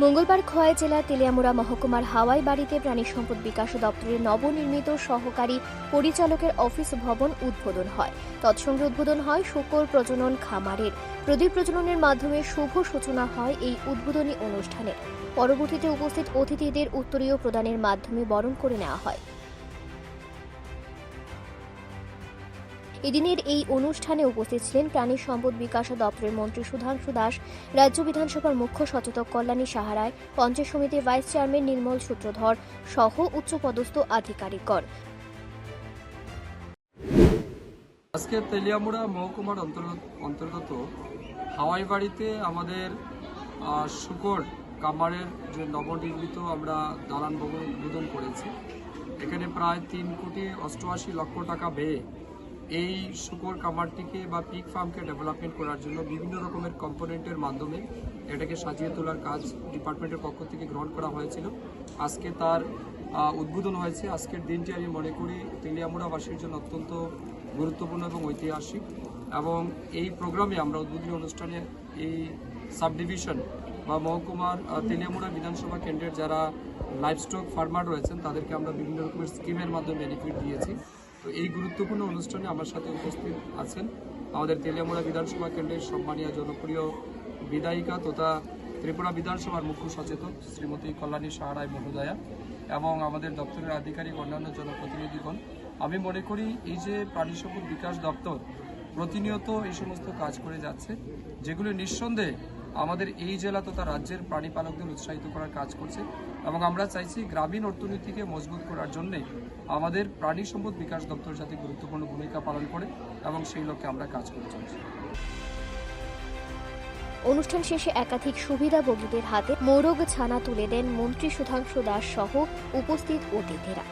মঙ্গলবার খোয়াই জেলার তেলিয়ামুড়া মহকুমার হাওয়াই বাড়িতে প্রাণী সম্পদ বিকাশ দপ্তরের নবনির্মিত সহকারী পরিচালকের অফিস ভবন উদ্বোধন হয়। তৎসঙ্গে উদ্বোধন হয় শুকর প্রজনন খামারের। প্রদীপ প্রজননের মাধ্যমে শুভ সূচনা হয় এই উদ্বোধনী অনুষ্ঠানের পরবর্তীতে উপস্থিত অতিথিদের উত্তরীয় প্রদানের মাধ্যমে বরণ করে নেওয়া হয়। এদিনের এই অনুষ্ঠানে উপস্থিত ছিলেন প্রাণী সম্পদ বিকাশ দপ্তরের মন্ত্রী সুধাংশু দাস, রাজ্য বিধানসভার মুখ্য সচেতক কল্যাণী সাহারায় পঞ্চায়েত সমিতির ভাইস চেয়ারম্যান নির্মল সূত্রধর সহ উচ্চপদস্থ আধিকারিকগণ। আজকে তেলিয়ামুড়া মহকুমার অন্তর্গত হাওয়াই বাড়িতে আমাদের শুকর কামারের যে নবনির্মিত আমরা দালান ভবন উদ্বোধন করেছি। এখানে প্রায় তিন কোটি অষ্টআশি লক্ষ টাকা ব্যয়ে এই শুকর কামারটিকে বা পিক ফার্মকে ডেভেলপমেন্ট করার জন্য বিভিন্ন রকমের কম্পোনেন্টের মাধ্যমে এটাকে সাজিয়ে তোলার কাজ ডিপার্টমেন্টের পক্ষ থেকে গ্রহণ করা হয়েছিল। আজকে তার উদ্বোধন হয়েছে। আজকের দিনটি আমি মনে করি তেলিয়ামুড়াবাসীর জন্য অত্যন্ত গুরুত্বপূর্ণ এবং ঐতিহাসিক। এবং এই প্রোগ্রামে আমরা উদ্বোধনী অনুষ্ঠানে এই সাব ডিভিশন বা মহকুমার তেলিয়ামুড়া বিধানসভা কেন্দ্রের যারা লাইভস্টক ফার্মার রয়েছেন, তাদেরকে আমরা বিভিন্ন রকমের স্কিমের মাধ্যমে বেনিফিট দিয়েছি। তো এই গুরুত্বপূর্ণ অনুষ্ঠানে আমার সাথে উপস্থিত আছেন আমাদের তেলিয়ামুড়া বিধানসভা কেন্দ্রের সম্মানীয় জনপ্রিয় বিধায়িকা তথা ত্রিপুরা বিধানসভার মুখ্য সচেতক শ্রীমতী কল্যাণী সাহারায় মহোদয়া এবং আমাদের দপ্তরের আধিকারিক অন্যান্য জনপ্রতিনিধিগণ। আমি মনে করি এই যে প্রাণী সম্পদ বিকাশ দপ্তর প্রতিনিয়ত এই সমস্ত কাজ করে যাচ্ছে, যেগুলো নিঃসন্দেহে আমাদের এই জেলা তথা রাজ্যের প্রাণী পালকদের উৎসাহিত করার কাজ করছে এবং আমরা চাইছি গ্রামীণ অর্থনীতিকে মজবুত করার জন্যে আমাদের প্রাণী সম্পদ বিকাশ দপ্তর যাতে গুরুত্বপূর্ণ ভূমিকা পালন করে এবং সেই লক্ষ্যে আমরা কাজ করে চলছি। অনুষ্ঠান শেষে একাধিক সুবিধাভোগীদের হাতে মোরগ ছানা তুলে দেন মন্ত্রী সুধাংশু দাস সহ উপস্থিত অতিথিরা।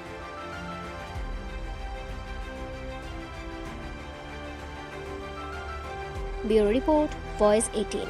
Bureau report, voice eighteen.